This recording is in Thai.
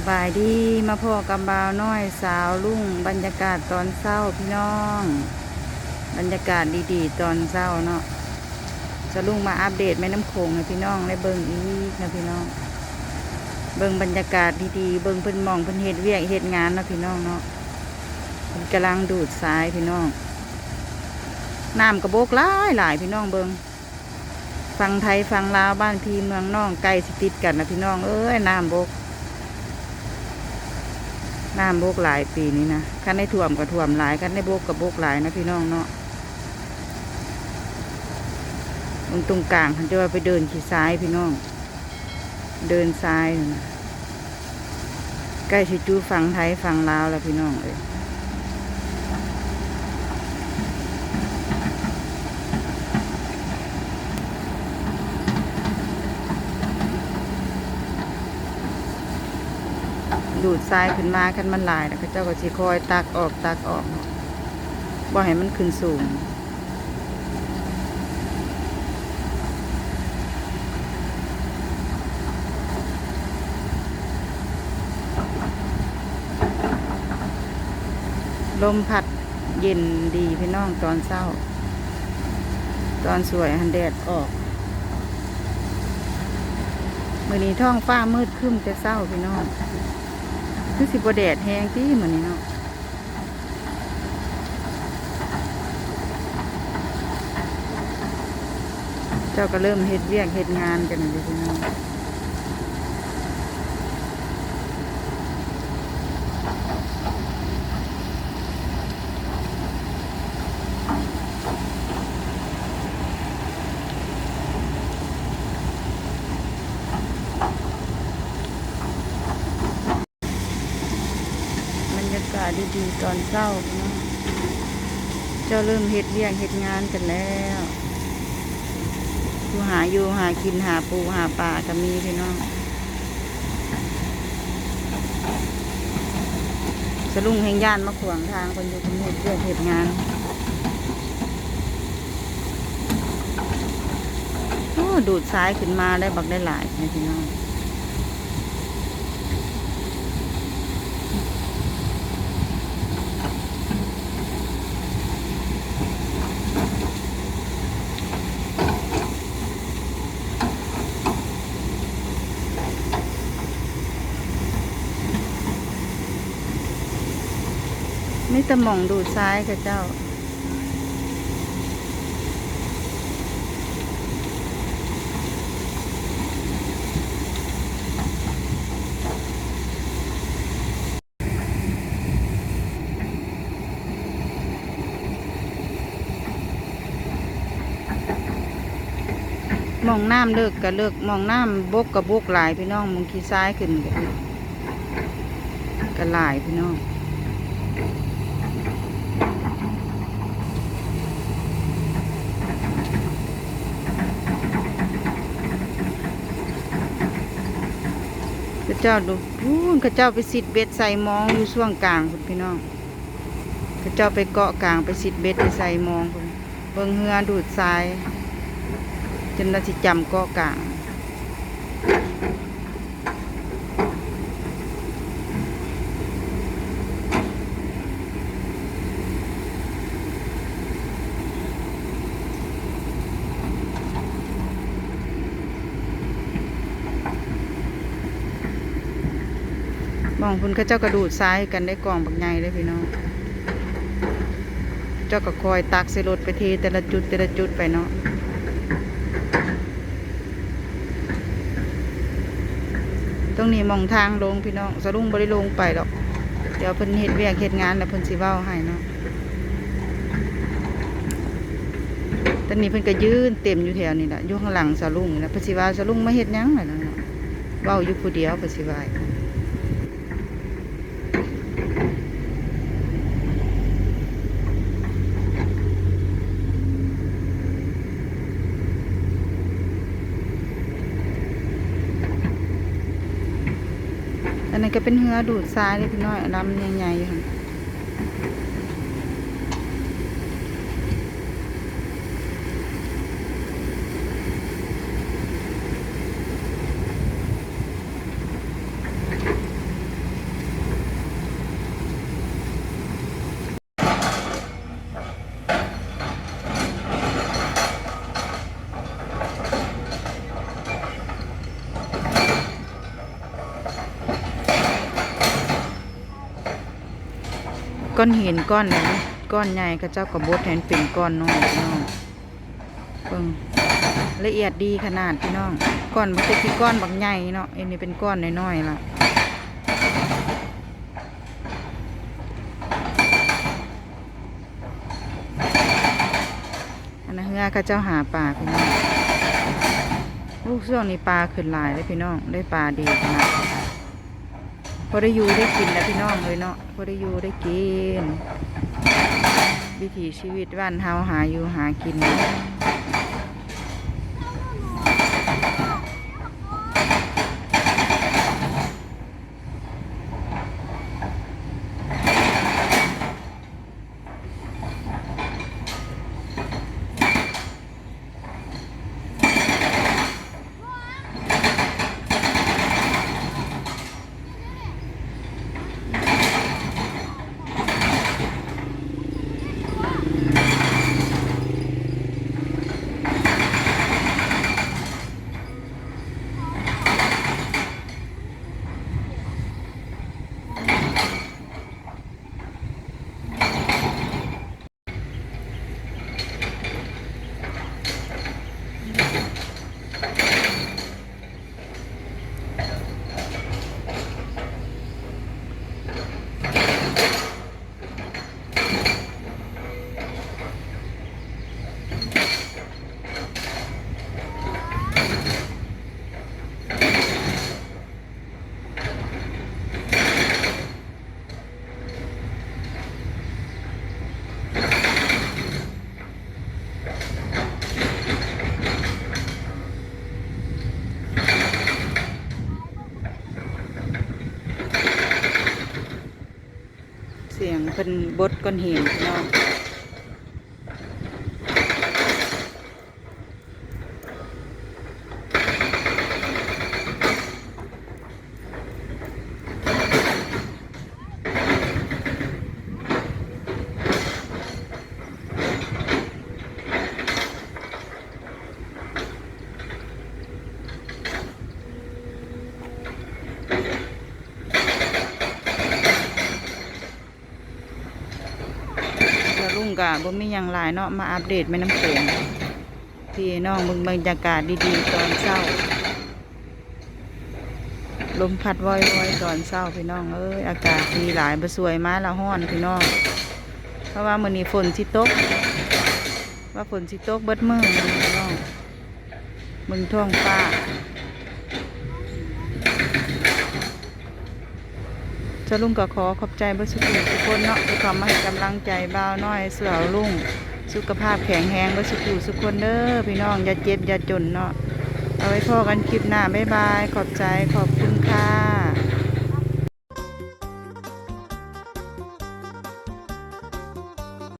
สบายดีมาพ่อกับบ่าวน้อยสาวลุงบรรยากาศตอนเศร้าพี่น้อง บรรยากาศดีๆ ตอนเศร้าเนาะจะลุงมาอัปเดตแม่น้ำโขงให้พี่น้องได้เบิ่งอีกนะพี่น้อง เบิ่งบรรยากาศดีๆเบิ่งเพิ่นมองเพิ่นเฮ็ดเวียกเฮ็ดงานนะพี่น้องเนาะเพิ่นกำลังดูดทรายพี่น้องน้ำกระโบกหลายหลายพี่น้องเบิงฟังไทยฟังลาวบ้านพี่เมืองน้องใกลสิติดกันนะพี่น้องเอ้ยน้ำบก น้ำบกหลายปีนี้นะคันได้ท่วมกับท่วมหลายคันได้บกกับโบกหลายนะพี่น้องเนาะตรงตรงกลางคันจะว่าไปเดินขี่ซ้ายพี่น้อง เดินซ้ายนะใกล้ชิจูฝั่งไทยฝั่งลาวแล้วพี่น้องเลย ดูดทรายขึ้นมาคันมันหลายนะเขาเจ้าก็สิคอยตักออกตักออกบ่ให้มันขึ้นสูงลมพัดเย็นดีพี่น้องตอนเศร้า ตอนสวยหันแดดออกมือนี้ท้องฟ้ามืดครึ้มแต่เศร้าพี่น้อง คือสิบแดดแห้งที่เหมือนนี้เนาะเจ้าก็เริ่มเฮ็ดเวียกเฮ็ดงานกันเลยพี่น้องาศดีๆตอนเช้าพี่น้องเจ้าเริ่มเฮ็ดเวียกเฮ็ดงานกันแล้วผู้หาอยู่หากินหาปูหาปลาก็มีพี่น้องสลุงแห่งย่านมาขวางทางคนอยู่คนเฮ็ดเวียกเฮ็ดงานโอ้ดูดซ้ายขึ้นมาได้บักได้หลายนะพี่น้อง ไม่ตะมองดูซ้ายค่ะเจ้า มองน้ำเลิกก็เลิกมองน้ำบกกับบกหลายพี่น้องมองขี้ซ้ายขึ้นก็อีกก็หลายพี่น้อง เจ้าดูพูนข้าเจ้าไปสิดเบ็ดใส่มองอยู่ช่วงกลางคุณพี่น้องข้าเจ้าไปเกาะกลางไปสิดเบ็ดไปใส่มองคุณเบิ้งเหือดูดทรายจนเราสิจำเกาะกลาง มองคุณข้าเจ้ากระดูดทรายกันได้กองบักใหญ่เลยพี่น้อง เจ้าก็คอยตักใส่รถไปเทแต่ละจุดแต่ละจุดไปเนาะตรงนี้มองทางลงพี่น้องสรุงบริลงไปหรอกเดี๋ยวเพิ่นเฮ็ดเวียกเฮ็ดงานแล้วเพิ่นสิเว้าให้เนาะตอนนี้เพิ่นก็ยืนเต็มอยู่แถวนี้แหละอยู่ข้างหลังสลุงนะเพิ่นสิว่าสลุงมาเฮ็ดหยังล่ะเนาะเว้าอยู่ผู้เดียวเพิ่นสิว่า อันนั้นก็เป็นเหือดูดทรายเล็กน้อยลำใหญ่ๆอยู่ค่ะ ก้อนหินก้อนไหนก้อนใหญ่ก็เจ้ากับบดเห็นเป็นก้อนน้อยพี่น้องเบิ่งละเอียดดีขนาดพี่น้องก้อนบ่ใช่ที่ก้อนบักใหญ่เนาะอันนี้เป็นก้อนน้อยๆล่ะอันนั้นเฮือเขาเจ้าหาปลาพี่น้องลูกช่วงนี้ปลาขึ้นหลายเลยพี่น้องได้ปลาดีขนาด พอได้อยู่ได้กินนะพี่น้องเลยเนาะพอได้อยู่ได้กิน วิถีชีวิตบ้านเฮาหาอยู่หากิน พิ่นบดก้อนหินเนาะแลุงกะบ่มีหยังหลายเนาะมาอัปเดตแม่น้ำโขงพี่น้องเบิ่งบรรยากาศดีๆตอนเช้าลมพัดว้อยๆตอนเช้าพี่น้องเอ้ยอากาศดีหลายบ่สวยมาละฮ้อนพี่น้อง เพราะว่ามื้อนี้ฝนสิตก ว่าฝนสิตกเบิดมื้อมื้อพี่น้องเบิ่งท้องฟ้า จะลุงก็ขอขอบใจเบ่สุขทุกคนเนาะที่เข้ามาให้กำลังใจบ่าวน้อยเสือลุงสุขภาพแข็งแรงเบ่สุขทุกคนเด้อพี่น้องอย่าเจ็บอย่าจนเนาะเอาไว้พอกันคลิปหน้าบ๊ายบาย ขอบใจขอบคุณค่ะ